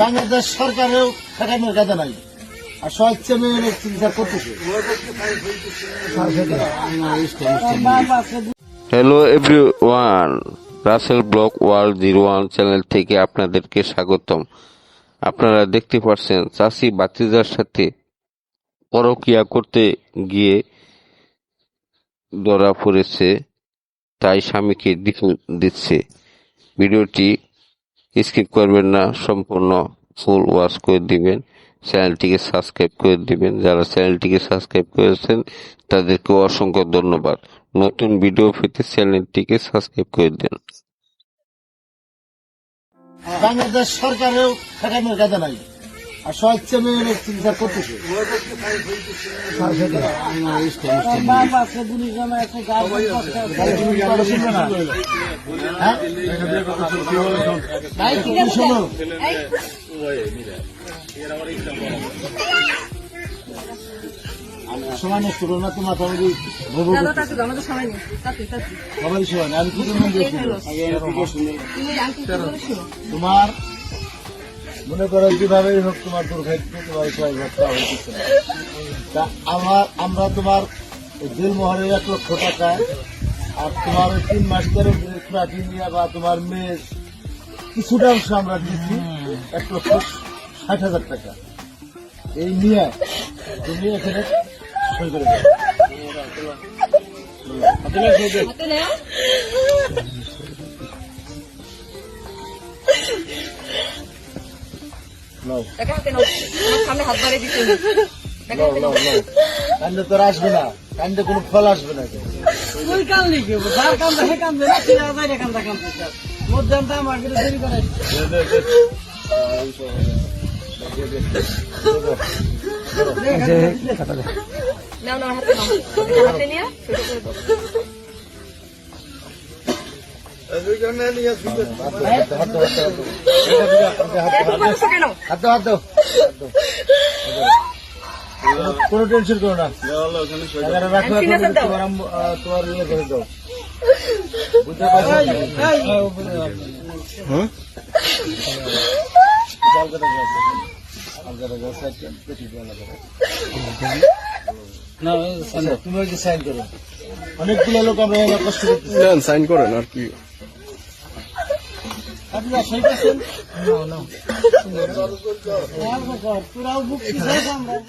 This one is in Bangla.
বাংলাদেশ সরকারেও ঠেকানোর কাজে নাই। আর স্বেচ্ছা মেয়ে চিকিৎসা করতেছে। Hello everyone Rasel block world zero one channel থেকে আপনাদেরকে স্বাগতম। আপনারা দেখতে পাচ্ছেন চাষি বাতিজার সাথে পরকিয়া করতে গিয়ে ধরা পড়েছে, তাই স্বামীকে দিচ্ছে। ভিডিওটি স্কিপ করবেন না, সম্পূর্ণ ফুল ওয়াশ করে দিবেন চ্যানেলটিকে সাবস্ক্রাইব করে দিবেন। যারা চ্যানেলটিকে সাবস্ক্রাইব করেছেন, তাদেরকে অসংখ্য ধন্যবাদ। নতুন ভিডিও পেতে চ্যানেলটিকে সাবস্ক্রাইব করে দেন। বাংলাদেশ সরকারেও কাজে নাই আর স্বেচ্ছা মেয়ে চিকিৎসা করতেছে। সময় নষ্ট করো না তোমার আমি তোমার মনে করো যেভাবে হোক তোমার দুর্ভাগ্য তোমার ঘরটা হইতেছে। না। তা আমার, আমরা তোমার জেল মহলের এক লক্ষ টাকা আর তোমার ওই তিন মাস ধরে নিয়ে বা তোমার মেয়ের কিছুটা অংশ আমরা দিচ্ছি এক লক্ষ ষাট হাজার টাকা। এই নিয়ে তুমি এখানে সই করে দেবে নাও আমার সামনে হাত বাড়িয়ে দিতে কান্দে তোর আসবে না কান্দে কোনো ফল আসবে না ওই কাম নেই যার কাম দেখে কাম দেয় না মধ্যে আমার কিন্তু দেরি করে নাও নাও হাতে নাও হাতে নিয়ে কেন হাত দাও হাত দাও কোনো টেনশন করো না। তোমার ইয়ে করে দাও বুঝতে পারছ কলকাতা যাও কলকাতা যাও সাইড পেটি দিয়ে লাগা না। তুমি ওই সাইন করো। অনেকগুলো লোক আমরা কষ্ট করতেছি সাইন করেন আর কি। আপনি সেই